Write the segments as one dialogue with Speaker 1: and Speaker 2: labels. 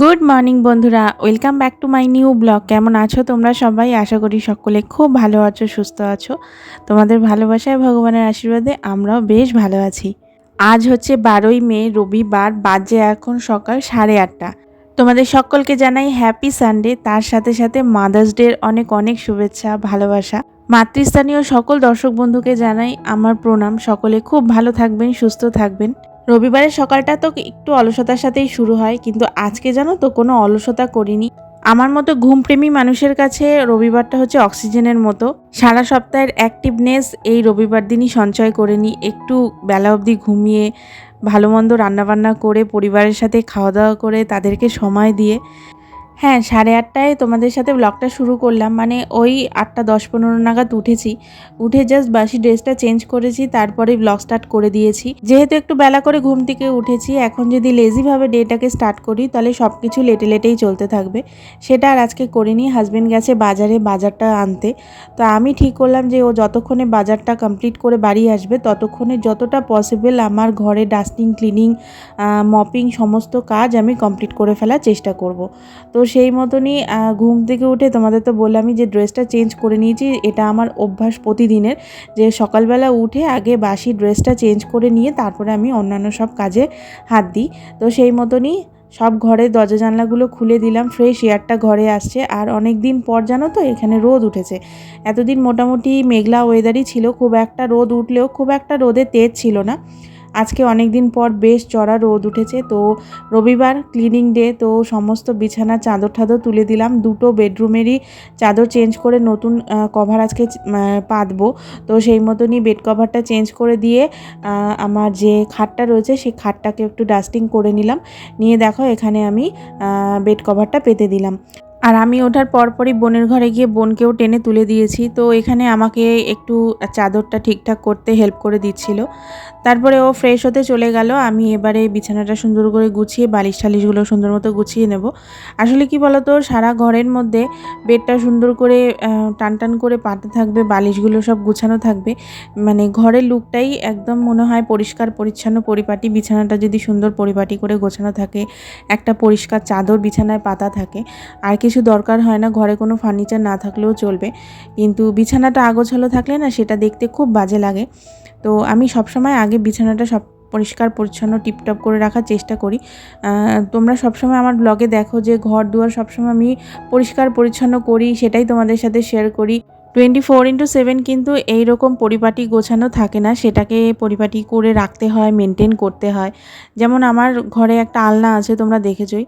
Speaker 1: Good morning বন্ধুরা। Welcome back to my new blog কেমন আছো তোমরা সবাই? আশা করি সকলে খুব ভালো আছো, সুস্থ আছো। তোমাদের ভালোবাসায়, ভগবানের আশীর্বাদে আমরাও বেশ ভালো আছি। আজ হচ্ছে বারোই মে, রবিবার, বাজে এখন সকাল সাড়ে আটটা। তোমাদের সকলকে জানাই হ্যাপি সানডে তার সাথে সাথে মাদার্স ডের অনেক অনেক শুভেচ্ছা, ভালোবাসা। মাতৃস্থানীয় সকল দর্শক বন্ধুকে জানাই আমার প্রণাম। সকলে খুব ভালো থাকবেন, সুস্থ থাকবেন। রবিবারের সকালটা তো একটু অলসতার সাথেই শুরু হয়, কিন্তু আজকে জানো তো কোনো অলসতা করিনি। আমার মতো ঘুমপ্রেমী মানুষের কাছে রবিবারটা হচ্ছে অক্সিজেনের মতো। সারা সপ্তাহের অ্যাক্টিভনেস এই রবিবার দিনই সঞ্চয় করে নিই, একটু বেলা অবধি ঘুমিয়ে, ভালো মন্দ রান্নাবান্না করে, পরিবারের সাথে খাওয়া দাওয়া করে, তাদেরকে সময় দিয়ে। হ্যাঁ সাড়ে আটটায় তোমাদের সাথে ব্লগটা শুরু করলাম। মানে ওই আটটা দশ পনেরো নাগাদ উঠেছি। উঠে জাস্ট বাসি ড্রেসটা চেঞ্জ করেছি, তারপরে ব্লগ স্টার্ট করে দিয়েছি। যেহেতু একটু বেলা করে ঘুম থেকে উঠেছি, এখন যদি লেজিভাবে ডেটাকে স্টার্ট করি, তাহলে সব কিছু লেটে লেটেই চলতে থাকবে। সেটা আর আজকে করিনি হাজব্যান্ড গেছে বাজারে বাজারটা আনতে। তো আমি ঠিক করলাম যে ও যতক্ষণে বাজারটা কমপ্লিট করে বাড়ি আসবে, ততক্ষণে যতটা পসিবল আমার ঘরে ডাস্টিং ক্লিনিং মপিং সমস্ত কাজ আমি কমপ্লিট করে ফেলার চেষ্টা করব। তো সেই মতনই ঘুম থেকে উঠে তোমাদের তো বললামই যে ড্রেসটা চেঞ্জ করে নিয়েছি, এটা আমার অভ্যাস প্রতিদিনের। যে সকালবেলা উঠে আগে বাসি ড্রেসটা চেঞ্জ করে নিয়ে তারপরে আমি অন্যান্য সব কাজে হাত দিই। তো সেই মতনই সব ঘরের দরজা জানলাগুলো খুলে দিলাম ফ্রেশ এয়ারটা ঘরে আসছে। আর অনেক দিন পর জানো তো, এখানে রোদ উঠেছে। এতদিন মোটামুটি মেঘলা ওয়েদারই ছিল, খুব একটা রোদ উঠলেও খুব একটা রোদে তেজ ছিল না। আজকে অনেক দিন পর বেশ চড়া রোদ উঠেছে, তো রবিবার ক্লিনিং ডে তো সমস্ত বিছানা, চাদর ঠাদর তুলে দিলাম। দুটো বেডরুমেরই চাদর চেঞ্জ করে নতুন কভার আজকে পাতবো। তো সেই মতনই বেড কভারটা চেঞ্জ করে দিয়ে আমার যে খাটটা রয়েছে, সেই খাটটাকে একটু ডাস্টিং করে নিলাম। নিয়ে দেখো এখানে আমি বেড কভারটা পেতে দিলাম। আর আমি ওঠার পরপরই বোনের ঘরে গিয়ে বোনকেও টেনে তুলে দিয়েছি। তো এখানে আমাকে একটু চাদরটা ঠিকঠাক করতে হেল্প করে দিচ্ছিল। তারপরে ও ফ্রেশ হতে চলে গেল। আমি এবারে বিছানাটা সুন্দর করে গুছিয়ে, বালিশ টালিশগুলো সুন্দর মতো গুছিয়ে নেব। আসলে কি বলতো, সারা ঘরের মধ্যে বেডটা সুন্দর করে টান টান করে পাতে থাকবে, বালিশগুলো সব গুছানো থাকবে। মানে ঘরের লুকটাই একদম মনে হয় পরিষ্কার, পরিচ্ছন্ন পরিপাটি। বিছানাটা যদি সুন্দর পরিপাটি করে গোছানো থাকে, একটা পরিষ্কার চাদর বিছানায় পাতা থাকে, আর কিছু দরকার হয় না, ঘরে কোনো ফার্নিচার না থাকলেও চলবে। কিন্তু বিছানাটা আগোছালো থাকলে না সেটা দেখতে খুব বাজে লাগে। তো আমি সবসময় আগে বিছানাটা সব পরিষ্কার, পরিচ্ছন্ন, টিপটপ করে রাখার চেষ্টা করি। তোমরা সবসময় আমার ব্লগে দেখো যে ঘর দুয়ার সবসময় আমি পরিষ্কার, পরিচ্ছন্ন করি, সেটাই তোমাদের সাথে শেয়ার করি। টোয়েন্টি ফোর ইন্টু সেভেন কিন্তু এইরকম পরিপাটি গোছানো থাকে না। সেটাকে পরিপাটি করে রাখতে হয় মেনটেন করতে হয়। যেমন আমার ঘরে একটা আলনা আছে, তোমরা দেখেছই।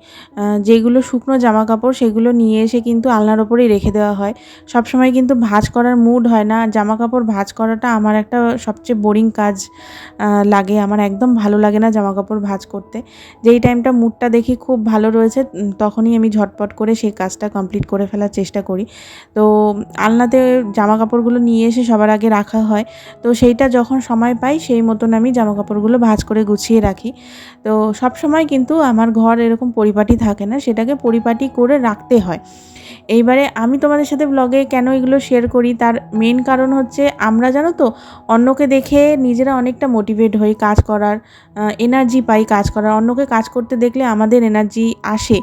Speaker 1: যেগুলো শুকনো জামা কাপড় সেগুলো নিয়ে এসে কিন্তু আলনার ওপরেই রেখে দেওয়া হয়। সবসময় কিন্তু ভাঁজ করার মুড হয় না। জামা কাপড় ভাঁজ করাটা আমার একটা সবচেয়ে বোরিং কাজ লাগে। আমার একদম ভালো লাগে না জামা কাপড় ভাঁজ করতে। যেই টাইমটা মুডটা দেখি খুব ভালো রয়েছে তখনই আমি ঝটপট করে সেই কাজটা কমপ্লিট করে ফেলার চেষ্টা করি। তো, আলনাতে জামা কাপড়গুলো নিয়ে এসে সবার আগে রাখা হয়। তো সেইটা যখন সময় পাই, সেই মতন আমি জামা কাপড়গুলো ভাঁজ করে গুছিয়ে রাখি। তো সব সময় কিন্তু আমার ঘর এরকম পরিপাটি থাকে না, সেটাকে পরিপাটি করে রাখতে হয়। এইবারে আমি তোমাদের সাথে ব্লগে কেন এগুলো শেয়ার করি, তার মেন কারণ হচ্ছে আমরা জানো তো, অন্যকে দেখে নিজেরা অনেকটা মোটিভেট হই কাজ করার এনার্জি পাই কাজ করার। অন্যকে কাজ করতে দেখলে আমাদের এনার্জি আসে।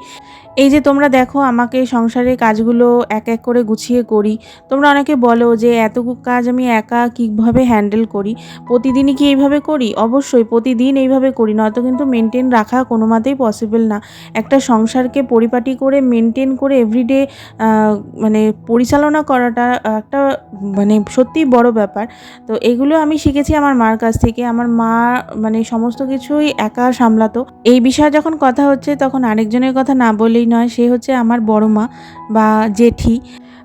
Speaker 1: এই যে তোমরা দেখো আমাকে সংসারের কাজগুলো এক এক করে গুছিয়ে করি। তোমরা অনেকে বলো যে এত কাজ আমি একা কীভাবে হ্যান্ডেল করি? প্রতিদিনই কি এইভাবে করি? অবশ্যই প্রতিদিন এইভাবে করি, নয়তো কিন্তু মেনটেন রাখা কোনো মতেই পসিবল না। একটা সংসারকে পরিপাটি করে মেনটেন করে এভরিডে মানে পরিচালনা করাটা একটা মানে সত্যিই বড় ব্যাপার। তো এগুলো আমি শিখেছি আমার মার কাছ থেকে। আমার মা মানে সমস্ত কিছুই একা সামলাতো। এই বিষয়ে যখন কথা হচ্ছে তখন আরেকজনের কথা না বলেই নয় সে হচ্ছে আমার বড় মা বা জেঠি।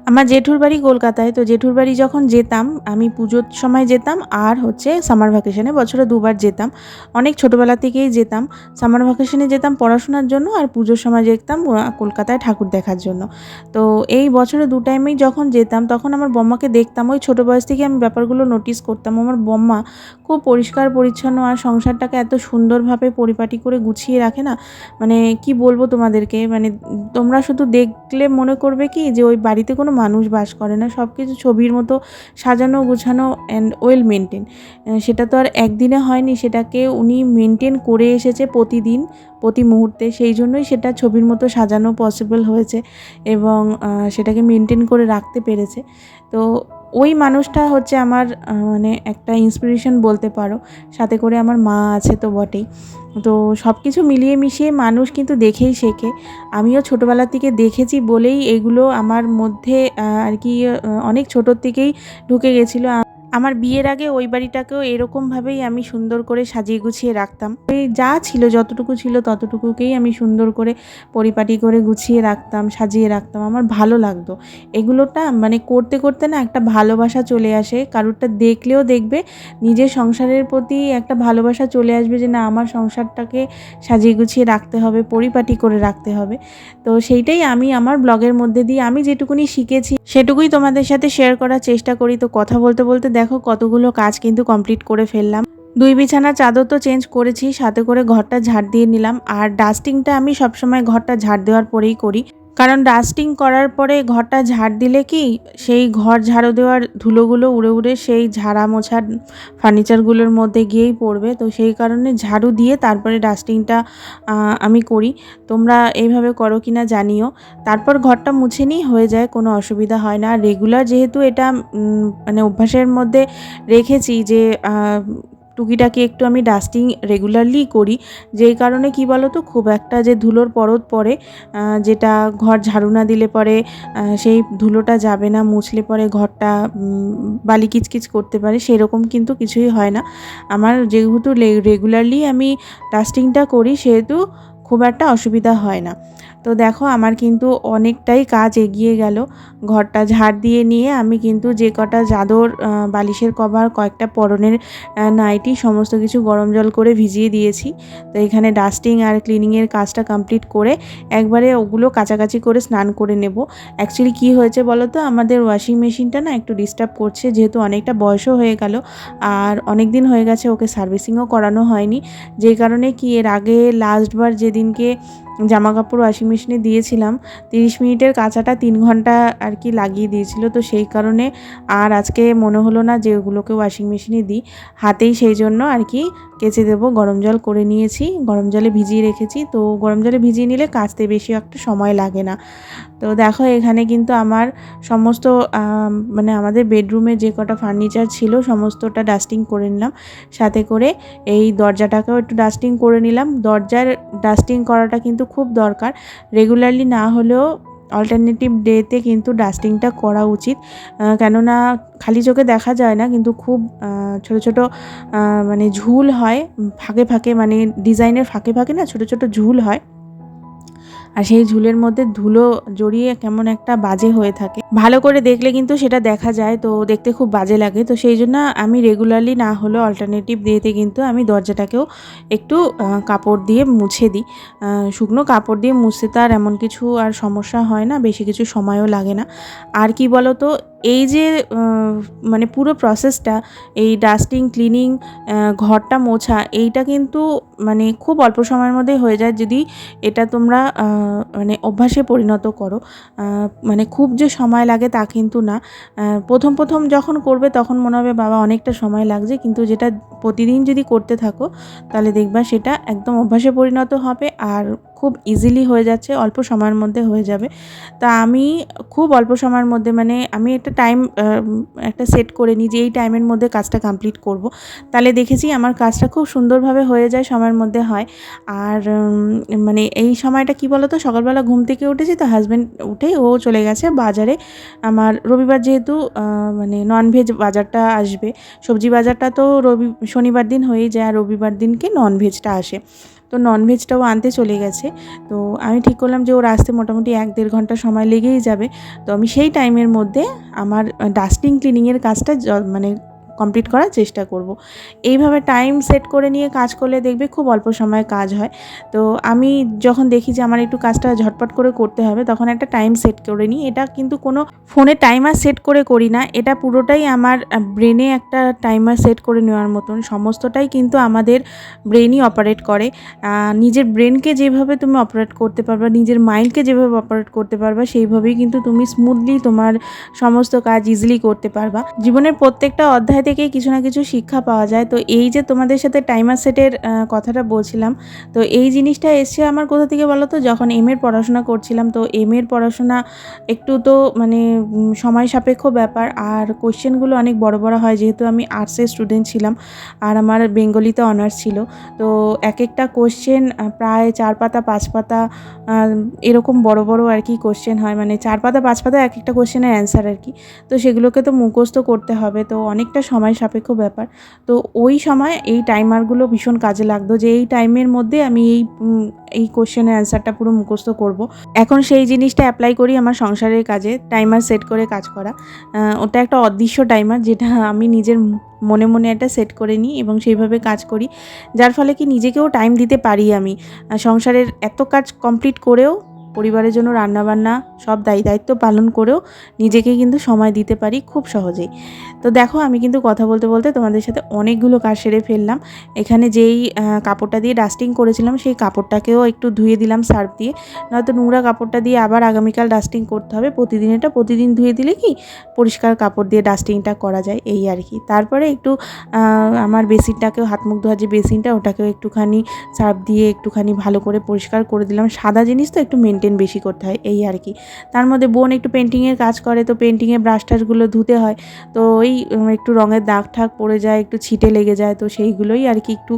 Speaker 1: আমার জেঠুর বাড়ি কলকাতায়, তো জেঠুর বাড়ি যখন যেতাম, আমি পুজোর সময় যেতাম আর হচ্ছে সামার ভ্যাকেশনে বছরে দুবার যেতাম। অনেক ছোটোবেলা থেকেই যেতাম সামার ভ্যাকেশনে যেতাম পড়াশোনার জন্য আর পুজোর সময় যেতাম কলকাতায় ঠাকুর দেখার জন্য। তো এই বছরে দু টাইমেই যখন যেতাম, তখন আমার বম্মাকে দেখতাম। ওই ছোটো বয়স থেকে আমি ব্যাপারগুলো নোটিস করতাম। আমার বম্মা খুব পরিষ্কার, পরিচ্ছন্ন আর সংসারটাকে এত সুন্দরভাবে পরিপাটি করে গুছিয়ে রাখে না। মানে কি বলব তোমাদেরকে? মানে তোমরা শুধু দেখলে মনে করবে কি? যে ওই বাড়িতে কোনো কোনো মানুষ বাস করে না। সব কিছু ছবির মতো সাজানো, গোছানো অ্যান্ড ওয়েল মেনটেন সেটা তো আর একদিনে হয়নি, সেটাকে উনি মেনটেন করে এসেছে প্রতিদিন, প্রতি মুহূর্তে। সেই জন্যই সেটা ছবির মতো সাজানো পসিবল হয়েছে এবং সেটাকে মেনটেন করে রাখতে পেরেছে। তো ওই মানুষটা হচ্ছে আমার মানে একটা ইন্সপিরেশন বলতে পারো। সাথে করে আমার মা আছে তো বটেই। তো সব কিছু মিলিয়ে মিশিয়ে মানুষ কিন্তু দেখেই শেখে। আমিও ছোটোবেলা থেকে দেখেছি বলেই এগুলো আমার মধ্যে আর কি অনেক ছোটোর থেকেই ঢুকে গেছিল। আমার বিয়ের আগে ওই বাড়িটাকেও এরকমভাবেই আমি সুন্দর করে সাজিয়ে গুছিয়ে রাখতাম। যা ছিল, যতটুকু ছিল ততটুকুকেই আমি সুন্দর করে পরিপাটি করে গুছিয়ে রাখতাম, সাজিয়ে রাখতাম। আমার ভালো লাগতো। এগুলোটা মানে করতে করতে না একটা ভালোবাসা চলে আসে। কারুরটা দেখলেও দেখবে, নিজের সংসারের প্রতি একটা ভালোবাসা চলে আসবে যে না, আমার সংসারটাকে সাজিয়ে গুছিয়ে রাখতে হবে, পরিপাটি করে রাখতে হবে। তো সেইটাই আমি আমার ব্লগের মধ্যে দিয়ে আমি যেটুকুনি শিখেছি, সেটুকুই তোমাদের সাথে শেয়ার করার চেষ্টা করি। তো কথা বলতে বলতে দেখো কতগুলো কাজ কিন্তু কমপ্লিট করে ফেললাম। দুই বিছানা চাদর তো চেঞ্জ করেছি, সাথে করে ঘরটা ঝাড় দিয়ে নিলাম। আর ডাস্টিংটা আমি সবসময় ঘরটা ঝাড় দেওয়ার পরেই করি। কারণ ডাস্টিং করার পরে ঘরটা ঝাড় দিলে কি সেই ঘর ঝাড়ু দেওয়ার ধুলোগুলো উড়ে উড়ে সেই ঝাড়া মোছার ফার্নিচারগুলোর মধ্যে গিয়েই পড়বে। তো সেই কারণে ঝাড়ু দিয়ে তারপরে ডাস্টিংটা আমি করি। তোমরা এইভাবে করো কি না জানিও। তারপর ঘরটা মুছে নিই, হয়ে যায়, কোনো অসুবিধা হয় না। রেগুলার যেহেতু এটা মানে অভ্যাসের মধ্যে রেখেছি যে টুকিটাকি একটু আমি ডাস্টিং রেগুলারলি করি, যেই কারণে কি বলো তো খুব একটা যে ধুলোর পরত পড়ে যেটা ঘর ঝাড়ু না দিলে পরে সেই ধুলোটা যাবে না, মুছলে পরে ঘরটা বালি কিচকিচ করতে পারে, সেরকম কিন্তু কিছুই হয় না। আমার যেহেতু রেগুলারলি আমি ডাস্টিংটা করি, সেহেতু খুব একটা অসুবিধা হয় না। তো দেখো আমার কিন্তু অনেকটাই কাজ এগিয়ে গেল। ঘরটা ঝাড় দিয়ে নিয়ে আমি কিন্তু যে কটা আহ, বালিশের কভার কয়েকটা পরনের নাইটি সমস্ত কিছু গরম জল করে ভিজিয়ে দিয়েছি। তো এখানে ডাস্টিং আর ক্লিনিংয়ের কাজটা কমপ্লিট করে একবারে ওগুলো কাছাকাছি করে স্নান করে নেব। অ্যাকচুয়ালি কী হয়েছে বলো তো? আমাদের ওয়াশিং মেশিনটা না একটু ডিস্টার্ব করছে যেহেতু অনেকটা বয়সও হয়ে গেল আর অনেক দিন হয়ে গেছে ওকে সার্ভিসিংও করানো হয়নি। যেই কারণে কি এর আগে লাস্টবার যেদিনকে জামা কাপড় ওয়াশিং মেশিনে দিয়েছিলাম। তিরিশ মিনিটের কাঁচাটা তিন ঘণ্টা আর কি লাগিয়ে দিয়েছিল। তো সেই কারণে আর আজকে মনে হলো না যে ওগুলোকে ওয়াশিং মেশিনে দিই। হাতেই সেই জন্য আর কি কেচে দেবো, গরম জল করে নিয়েছি, গরম জলে ভিজিয়ে রেখেছি। তো গরম জলে ভিজিয়ে নিলে কাচতে বেশি একটা সময় লাগে না। তো দেখো এখানে কিন্তু আমার সমস্ত মানে আমাদের বেডরুমে যে কটা ফার্নিচার ছিল সমস্তটা ডাস্টিং করে নিলাম। সাথে করে এই দরজাটাকেও একটু ডাস্টিং করে নিলাম। দরজার ডাস্টিং করাটা কিন্তু খুব দরকার। রেগুলারলি না হলেও অল্টারনেটিভ ডেতে কিন্তু ডাস্টিংটা করা উচিত। কেননা খালি চোখে দেখা যায় না, কিন্তু খুব ছোট ছোট মানে ঝুল হয়। ফাঁকে ফাঁকে মানে ডিজাইনের ফাঁকে ফাঁকে না ছোট ছোট ঝুল হয়। আর সেই ঝুলের মধ্যে ধুলো জড়িয়ে কেমন একটা বাজে হয়ে থাকে। ভালো করে দেখলে কিন্তু সেটা দেখা যায়, তো দেখতে খুব বাজে লাগে। তো সেই জন্য আমি রেগুলারলি না হলেও অল্টারনেটিভ দিয়েতে কিন্তু আমি দরজাটাকেও একটু কাপড় দিয়ে মুছে দিই। শুকনো কাপড় দিয়ে মুছতে তার এমন কিছু আর সমস্যা হয় না, বেশি কিছু সময়ও লাগে না। আর কি বলো তো এই যে মানে পুরো প্রসেসটা এই ডাস্টিং ক্লিনিং ঘরটা মোছা, এইটা কিন্তু মানে খুব অল্প সময়ের মধ্যে হয়ে যায়। যদি এটা তোমরা মানে অভ্যাসে পরিণত করো মানে খুব যে সময় লাগে তা কিন্তু না। প্রথম প্রথম যখন করবে তখন মনে হবে, বাবা, অনেকটা সময় লাগছে। কিন্তু যেটা প্রতিদিন যদি করতে থাকো, তাহলে দেখবা সেটা একদম অভ্যাসে পরিণত হবে। আর খুব ইজিলি হয়ে যাচ্ছে, অল্প সময়ের মধ্যে হয়ে যাবে। তা আমি খুব অল্প সময়ের মধ্যে মানে আমি একটা টাইম একটা সেট করে নিই যে এই টাইমের মধ্যে কাজটা কমপ্লিট করব। তাহলে দেখেছি আমার কাজটা খুব সুন্দরভাবে হয়ে যায়, সময়ের মধ্যে হয়। আর মানে এই সময়টা কি বলতো, সকালবেলা ঘুম থেকে উঠেছি তো হাজব্যান্ড উঠে ও চলে গেছে বাজারে। আমার রবিবার যেহেতু মানে ননভেজ বাজারটা আসবে, সবজি বাজারটা তো রবি, শনিবার দিন হয়েই যায় আর রবিবার দিনকে ননভেজটা আসে। তো ননভেজটাও আনতে চলে গেছে। তো আমি ঠিক করলাম যে ওর আসতে মোটামুটি এক দেড় ঘণ্টা সময় লেগেই যাবে। তো আমি সেই টাইমের মধ্যে আমার ডাস্টিং ক্লিনিংয়ের কাজটা মানে কমপ্লিট করার চেষ্টা করব। এইভাবে টাইম সেট করে নিয়ে কাজ করলে দেখবে খুব অল্প সময়ে কাজ হয়। তো আমি যখন দেখি যে আমার একটু কাজটা ঝটপট করে করতে হবে, তখন একটা টাইম সেট করে নিই। এটা কিন্তু কোনো ফোনে টাইমার সেট করে করি না। এটা পুরোটাই আমার ব্রেনে একটা টাইমার সেট করে নেওয়ার মতন। সমস্তটাই কিন্তু আমাদের ব্রেনই অপারেট করে। নিজের ব্রেনকে যেভাবে তুমি অপারেট করতে পারবা, নিজের মাইন্ডকে যেভাবে অপারেট করতে পারবা, সেইভাবেই কিন্তু তুমি স্মুথলি তোমার সমস্ত কাজ ইজিলি করতে পারবা। জীবনের প্রত্যেকটা অধ্যায় থেকেই কিছু না কিছু শিক্ষা পাওয়া যায়। তো এই যে তোমাদের সাথে টাইমার সেটের কথাটা বলছিলাম, তো এই জিনিসটা এসছে আমার কোথা থেকে বলো তো? যখন এম এর পড়াশোনা করছিলাম, তো এম এর পড়াশোনা একটু তো মানে সময় সাপেক্ষ ব্যাপার। আর কোশ্চেনগুলো অনেক বড় বড় হয়, যেহেতু আমি আর্টসের স্টুডেন্ট ছিলাম, আর আমার বেঙ্গলিতে অনার্স ছিল। তো এক একটা কোশ্চেন প্রায় চার পাতা, পাঁচ পাতা এরকম বড় বড় আর কি কোশ্চেন হয়। মানে চার পাতা, পাঁচ পাতা এক একটা কোশ্চেনের অ্যান্সার আর কি। তো সেগুলোকে তো মুখস্থ করতে হবে। তো অনেকটা সময় সাপেক্ষ ব্যাপার। তো ওই সময় এই টাইমারগুলো ভীষণ কাজে লাগতো যে এই টাইমের মধ্যে আমি এই এই কোশ্চেনের অ্যান্সারটা পুরো মুখস্থ করব। এখন সেই জিনিসটা অ্যাপ্লাই করি আমার সংসারের কাজে টাইমার সেট করে কাজ করা। ওটা একটা অদৃশ্য টাইমার যেটা আমি নিজের মনে মনে একটা সেট করে নিই এবং সেইভাবে কাজ করি। যার ফলে কি নিজেকেও টাইম দিতে পারি আমি। সংসারের এত কাজ কমপ্লিট করেও পরিবারের জন্য রান্নাবান্না সব দায়ী দায়িত্ব পালন করেও নিজেকে কিন্তু সময় দিতে পারি খুব সহজেই। তো দেখো, আমি কিন্তু কথা বলতে বলতে তোমাদের সাথে অনেকগুলো কাজ সেরে ফেললাম। এখানে যেই কাপড়টা দিয়ে ডাস্টিং করেছিলাম, সেই কাপড়টাকেও একটু ধুয়ে দিলাম সার্ফ দিয়ে। নয়তো নোংরা কাপড়টা দিয়ে আবার আগামীকাল ডাস্টিং করতে হবে। প্রতিদিন এটা, প্রতিদিন ধুয়ে দিলে কি পরিষ্কার কাপড় দিয়ে ডাস্টিংটা করা যায়, এই আর কি। তারপরে একটু আমার বেসিনটাকেও, হাত মুখ ধোয়া যে বেসিনটা, ওটাকেও একটুখানি সার্ফ দিয়ে একটুখানি ভালো করে পরিষ্কার করে দিলাম। সাদা জিনিস তো একটু মেনটেন বেশি করতে হয়, এই আর কি। তার মধ্যে বোন একটু পেন্টিংয়ের কাজ করে, তো পেন্টিংয়ে ব্রাশ টাশগুলো ধুতে হয়। তো ওই একটু রঙের দাগ ঠাক পড়ে যায়, একটু ছিটে লেগে যায়, তো সেইগুলোই আর কি একটু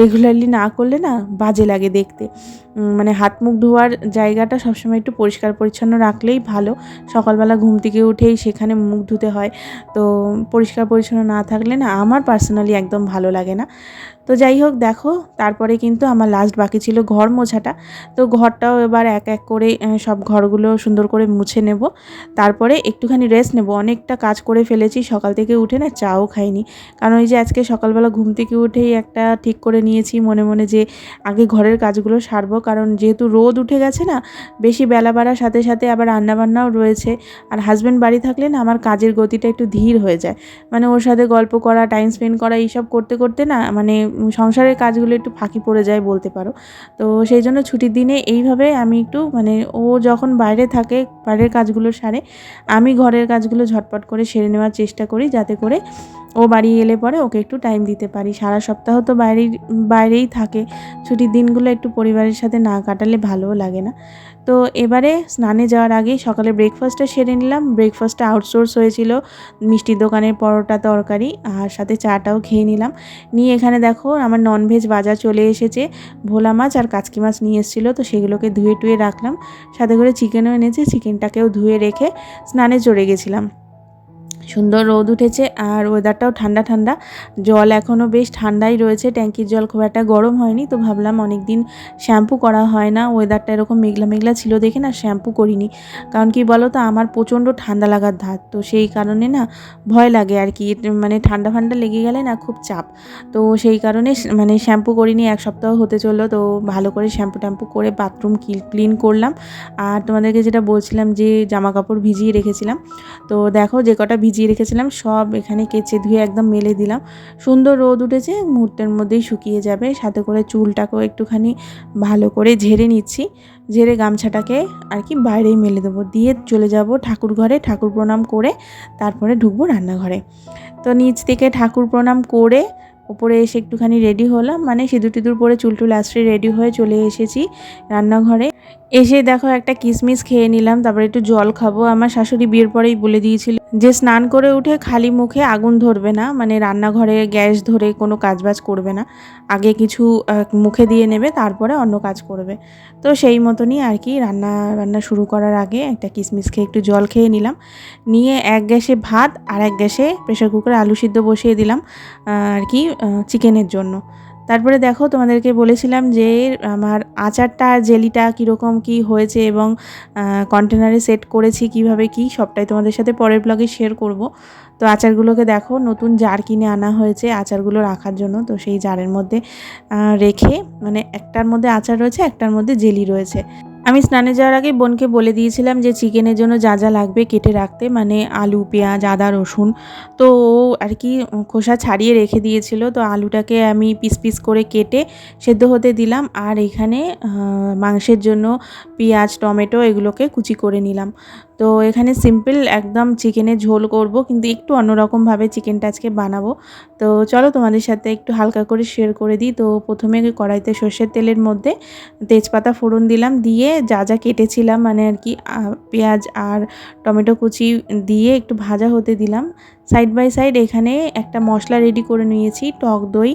Speaker 1: রেগুলারলি না করলে না বাজে লাগে দেখতে। মানে হাত মুখ ধোয়ার জায়গাটা সবসময় একটু পরিষ্কার পরিচ্ছন্ন রাখলেই ভালো। সকালবেলা ঘুম থেকে উঠেই সেখানে মুখ ধুতে হয়। তো পরিষ্কার পরিচ্ছন্ন না থাকলে না আমার পার্সোনালি একদম ভালো লাগে না। তো যাই হোক, দেখো, তারপরে কিন্তু আমার লাস্ট বাকি ছিল ঘর মোছাটা। তো ঘরটাও এবার এক এক করে সব ঘরগুলো সুন্দর করে মুছে নেব। তারপরে একটুখানি রেস্ট নেব। অনেকটা কাজ করে ফেলেছি, সকাল থেকে উঠে না চাও খাইনি। কারণ ওই যে আজকে সকালবেলা ঘুম থেকে উঠেই একটা ঠিক করে নিয়েছি মনে মনে যে আগে ঘরের কাজগুলো সারবো। কারণ যেহেতু রোদ উঠে গেছে না, বেশি বেলা বাড়ার সাথে সাথে আবার রান্নাবান্নাও রয়েছে। আর হাজব্যান্ড বাড়ি থাকলে না, আমার কাজের গতিটা একটু ধীর হয়ে যায়। মানে ওর সাথে গল্প করা টাইম স্পেন্ড করা, এইসব করতে করতে না মানে সংসারের কাজগুলো একটু ফাঁকি পড়ে যায় বলতে পারো। তো সেই জন্য ছুটির দিনে এইভাবে আমি একটু মানে ও যখন বাইরে থাকে, বাইরের কাজগুলো সারে, আমি ঘরের কাজগুলো ঝটপট করে সেরে নেওয়ার চেষ্টা করি, যাতে করে ও বাড়ি এলে পরে ওকে একটু টাইম দিতে পারি। সারা সপ্তাহ তো বাইরেই বাইরেই থাকে। ছুটির দিনগুলো একটু পরিবারের সাথে না কাটালে ভালোও লাগে না। তো এবারে স্নানে যাওয়ার আগে সকালে ব্রেকফাস্টটা সেরে নিলাম। ব্রেকফাস্টটা আউটসোর্স হয়েছিল মিষ্টির দোকানের পরোটা, তরকারি আর সাথে চাটাও খেয়ে নিলাম। নিয়ে এখানে দেখো আমার ননভেজ বাজার চলে এসেছে। ভোলা মাছ আর কাচকি মাছ নিয়ে এসেছিল, তো সেগুলোকে ধুয়ে টুয়ে রাখলাম। সাথে করে চিকেনও এনেছে। চিকেনটাকেও ধুয়ে রেখে স্নানে চড়ে গেছিলাম। সুন্দর রোদ উঠেছে আর ওয়েদারটাও ঠান্ডা ঠান্ডা। জল এখনও বেশ ঠান্ডাই রয়েছে। ট্যাঙ্কির জল খুব একটা গরম হয়নি, তো ভাবলাম অনেক দিন শ্যাম্পু করা হয় না। ওয়েদারটা এরকম মেঘলা মেঘলা ছিল দেখে না শ্যাম্পু করিনি। কারণ কি বলো তো আমার প্রচণ্ড ঠান্ডা লাগার ধার তো সেই কারণে না ভয় লাগে আর কি। মানে ঠান্ডা ফান্ডা লেগে গেলে না খুব চাপ। তো সেই কারণে মানে শ্যাম্পু করিনি, এক সপ্তাহ হতে চলল, তো ভালো করে শ্যাম্পু ট্যাম্পু করে বাথরুম ক্লিন করলাম। আর তোমাদেরকে যেটা বলছিলাম যে জামা কাপড় ভিজিয়ে রেখেছিলাম, তো দেখো যে কটা ভিজিয়ে ভিজিয়ে রেখেছিলাম, সব এখানে কেচে ধুয়ে একদম মেলে দিলাম। সুন্দর রোদ উঠেছে, মুহূর্তের মধ্যেই শুকিয়ে যাবে। সাথে করে চুলটাকেও একটুখানি ভালো করে ঝেড়ে নিচ্ছি। ঝেড়ে গামছাটাকে আর কি বাইরেই মেলে দেবো। দিয়ে চলে যাব ঠাকুর ঘরে, ঠাকুর প্রণাম করে তারপরে ঢুকবো রান্নাঘরে। তো নিচ থেকে ঠাকুর প্রণাম করে উপরে এসে একটুখানি রেডি হলাম মানে সিঁদুর টিঁদুর পরে চুল টুল আশ্রয় রেডি হয়ে চলে এসেছি রান্নাঘরে। এসে দেখো একটা কিসমিস খেয়ে নিলাম, তারপরে একটু জল খাব। আমার শাশুড়ি বিয়ের পরেই বলে দিয়েছিল যে, স্নান করে উঠে খালি মুখে আগুন ধরবে না মানে রান্নাঘরে গ্যাস ধরে কোনো কাজবাজ করবে না। আগে কিছু মুখে দিয়ে নেবে, তারপরে অন্য কাজ করবে। তো সেই মতনই আর কি রান্না রান্না শুরু করার আগে একটা কিসমিস খেয়ে একটু জল খেয়ে নিলাম। নিয়ে এক গ্যাসে ভাত আর এক গ্যাসে প্রেশার কুকারে আলু সিদ্ধ বসিয়ে দিলাম। আর কি চিকেনের জন্য। তারপরে দেখো তোমাদেরকে বলেছিলাম যে, আমার আচারটা আর জেলিটা কীরকম কি হয়েছে এবং কন্টেনারে সেট করেছি কীভাবে কি, সবটাই তোমাদের সাথে পরের ব্লগে শেয়ার করব। তো আচারগুলোকে দেখো, নতুন জার কিনে আনা হয়েছে আচারগুলো রাখার জন্য। তো সেই জারের মধ্যে রেখে মানে একটার মধ্যে আচার রয়েছে, একটার মধ্যে জেলি রয়েছে। আমি স্নানে যাওয়ার আগে বোনকে বলে দিয়েছিলাম যে চিকেনের জন্য যা যা লাগবে কেটে রাখতে মানে আলু, পেঁয়াজ, আদা, রসুন। তো আর কি খোসা ছাড়িয়ে রেখে দিয়েছিল। তো আলুটাকে আমি পিস পিস করে কেটে সেদ্ধ হতে দিলাম। আর এখানে মাংসের জন্য পেঁয়াজ, টমেটো এগুলোকে কুচি করে নিলাম। তো এখানে সিম্পল একদম চিকেনের ঝোল করব, কিন্তু একটু অন্যরকমভাবে চিকেনটা আজকে বানাবো। তো চলো তোমাদের সাথে একটু হালকা করে শেয়ার করে দিই। তো প্রথমে কড়াইতে সর্ষের তেলের মধ্যে তেজপাতা ফোড়ন দিলাম। দিয়ে যা যা কেটেছিলাম মানে আর কি পেঁয়াজ আর টমেটো কুচি দিয়ে একটু ভাজা হতে দিলাম। সাইড বাই সাইড এখানে একটা মশলা রেডি করে নিয়েছি, টক দই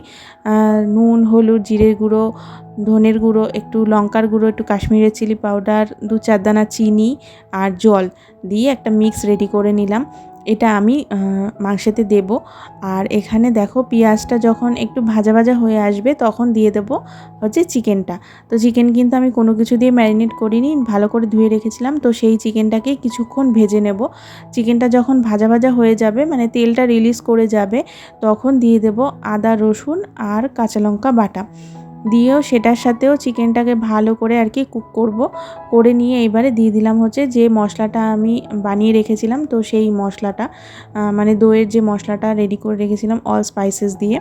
Speaker 1: নুন, হলুদ, জিরের গুঁড়ো, ধনের গুঁড়ো, একটু লঙ্কার গুঁড়ো, একটু কাশ্মীরের চিলি পাউডার দু চার দানা চিনি আর জল দিয়ে একটা মিক্স রেডি করে নিলাম। এটা আমি মাংসেতে দেব। আর এখানে দেখো পেঁয়াজটা যখন একটু ভাজা ভাজা হয়ে আসবে তখন দিয়ে দেবো হচ্ছে চিকেনটা। তো চিকেন কিন্তু আমি কোনো কিছু দিয়ে ম্যারিনেট করিনি, ভালো করে ধুয়ে রেখেছিলাম। তো সেই চিকেনটাকে কিছুক্ষণ ভেজে নেব। চিকেনটা যখন ভাজা ভাজা হয়ে যাবে মানে তেলটা রিলিজ করে যাবে, তখন দিয়ে দেব আদা, রসুন আর কাঁচা লঙ্কা বাটা। দিয়েও সেটার সাথেও চিকেনটাকে ভালো করে আর কি কুক করব। করে নিয়ে এবারে দিয়ে দিলাম হচ্ছে যে মশলাটা আমি বানিয়ে রেখেছিলাম, তো সেই মশলাটা মানে দইয়ের যে মশলাটা রেডি করে রেখেছিলাম অল স্পাইসেস দিয়ে।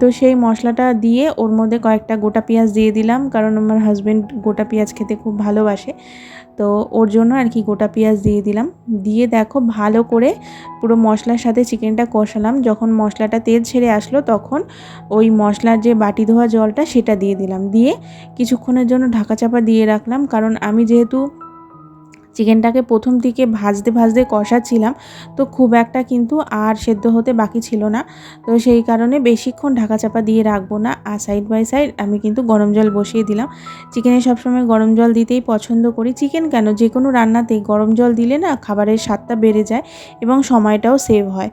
Speaker 1: তো সেই মশলাটা দিয়ে ওর মধ্যে কয়েকটা গোটা পেঁয়াজ দিয়ে দিলাম, কারণ আমার হাজব্যান্ড গোটা পেঁয়াজ খেতে খুব ভালোবাসে। তো ওর জন্য আর কি গোটা পেঁয়াজ দিয়ে দিলাম। দিয়ে দেখো ভালো করে পুরো মশলার সাথে চিকেনটা কষালাম। যখন মশলাটা তেল ছেড়ে আসলো তখন ওই মশলার যে বাটি ধোয়া জলটা সেটা দিয়ে দিলাম। দিয়ে কিছুক্ষণের জন্য ঢাকা চাপা দিয়ে রাখলাম। কারণ আমি যেহেতু চিকেনটাকে প্রথম দিকে ভাজতে ভাজতে কষাচ্ছিলাম, তো খুব একটা কিন্তু আর সেদ্ধ হতে বাকি ছিল না। তো সেই কারণে বেশিক্ষণ ঢাকা চাপা দিয়ে রাখব না, আর সাইড বাই সাইড আমি কিন্তু গরম জল বসিয়ে দিলাম। চিকেনে সবসময় গরম জল দিতেই পছন্দ করি। চিকেন কেন? যে কোনো রান্নাতেই গরম জল দিলে না খাবারের স্বাদটা বেড়ে যায় এবং সময়টাও সেভ হয়।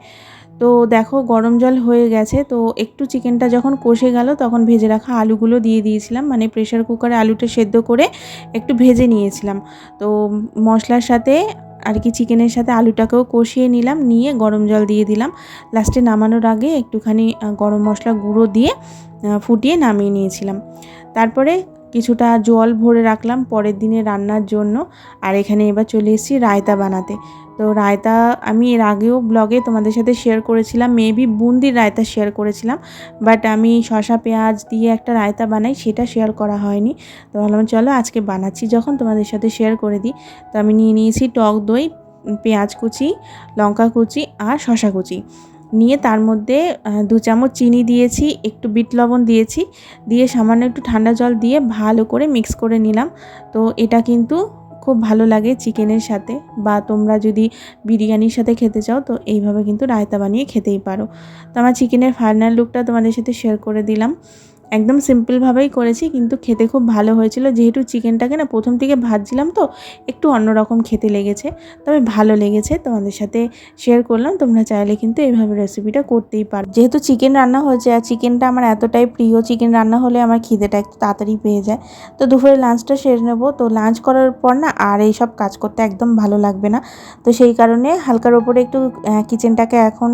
Speaker 1: তো দেখো গরম জল হয়ে গেছে, তো একটু চিকেনটা যখন কষে গেল তখন ভেজে রাখা আলুগুলো দিয়ে দিয়েছিলাম মানে প্রেশার কুকারে আলুটা সেদ্ধ করে একটু ভেজে নিয়েছিলাম। তো মশলার সাথে আর কি চিকেনের সাথে আলুটাকেও কষিয়ে নিলাম, নিয়ে গরম জল দিয়ে দিলাম। লাস্টে নামানোর আগে একটুখানি গরম মশলা গুঁড়ো দিয়ে ফুটিয়ে নামিয়ে নিয়েছিলাম। তারপরে কিছুটা জল ভরে রাখলাম পরের দিনে রান্নার জন্য। আর এখানে এবার চলে এসেছি রায়তা বানাতে। তো রায়তা, আমি এর আগেও ব্লগে তোমাদের সাথে শেয়ার করেছিলাম মেবি বুন্দির রায়তা শেয়ার করেছিলাম বাট আমি শশা পেঁয়াজ দিয়ে একটা রায়তা বানাই, সেটা শেয়ার করা হয়নি। তো ভাবলাম চলো আজকে বানাচ্ছি যখন তোমাদের সাথে শেয়ার করে দিই। তো আমি নিয়ে নিয়েছি টক দই, পেঁয়াজ কুচি, লঙ্কা কুচি আর শশা কুচি। নিয়ে তার মধ্যে দু চামচ চিনি দিয়েছি, একটু বিট লবণ দিয়েছি, দিয়ে সামান্য একটু ঠান্ডা জল দিয়ে ভালো করে মিক্স করে নিলাম। তো এটা কিন্তু খুব ভালো লাগে চিকেনের সাথে বা তোমরা যদি বিরিয়ানির সাথে খেতে চাও, তো এইভাবে কিন্তু রায়তা বানিয়ে খেতেই পারো। তো আমার চিকেনের ফাইনাল লুকটা তোমাদের সাথে শেয়ার করে দিলাম। একদম সিম্পলভাবেই করেছি, কিন্তু খেতে খুব ভালো হয়েছিল। যেহেতু চিকেনটাকে না প্রথম থেকে ভাজছিলাম তো, একটু অন্যরকম খেতে লেগেছে। তবে ভালো লেগেছে, তোমাদের সাথে শেয়ার করলাম। তোমরা চাইলে কিন্তু এইভাবে রেসিপিটা করতেই পারো। যেহেতু চিকেন রান্না হয়েছে, আর চিকেনটা আমার এতটাই প্রিয় চিকেন রান্না হলে আমার খিদেটা একটু তাড়াতাড়ি পেয়ে যায়। তো দুপুরে লাঞ্চটা সেরে নেব। তো লাঞ্চ করার পর না আর এই সব কাজ করতে একদম ভালো লাগবে না। তো সেই কারণে হালকার ওপরে একটু কিচেনটাকে এখন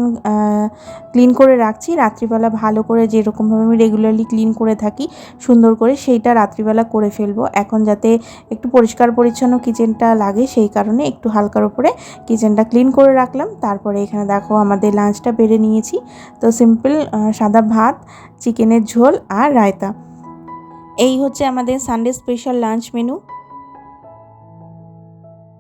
Speaker 1: ক্লিন করে রাখছি। রাত্রিবেলা ভালো করে যেরকমভাবে আমি রেগুলারলি ক্লিন করে থাকি, সুন্দর করে সেইটা রাত্রিবেলা করে ফেলব। এখন যাতে একটু পরিষ্কার পরিচ্ছন্ন কিচেনটা লাগে সেই কারণে একটু হালকার উপরে কিচেনটা ক্লিন করে রাখলাম। তারপরে এখানে দেখো আমাদের লাঞ্চটা বেড়ে নিয়েছি। তো সিম্পল সাদা ভাত, চিকেনের ঝোল আর রায়তা। এই হচ্ছে আমাদের সানডে স্পেশাল লাঞ্চ মেনু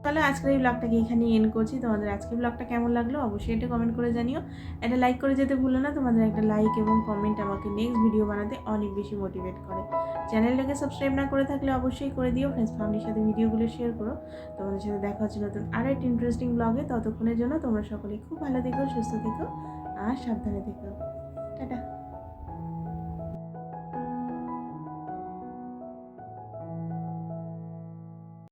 Speaker 1: তাহলে আজকের এই ব্লগটাকে এখানে এন্ড করছি। তোমাদের আজকের ব্লগটা কেমন লাগল অবশ্যই এটা কমেন্ট করে জানিও। এটা লাইক করে যেতে ভুলো না, তোমাদের একটা লাইক এবং কমেন্ট আমাকে নেক্সট ভিডিও বানাতে অনেক বেশি মোটিভেট করে। চ্যানেলটাকে সাবস্ক্রাইব না করে থাকলে অবশ্যই করে দিও। ফ্রেন্ডস ফ্যামিলির সাথে ভিডিওগুলো শেয়ার করো। তোমাদের সাথে দেখা হচ্ছে নতুন আরও একটা ইন্টারেস্টিং ব্লগে ততক্ষণের জন্য তোমরা সকলে খুব ভালো থেকো, সুস্থ থেকো আর সাবধানে থেকো। টাটা।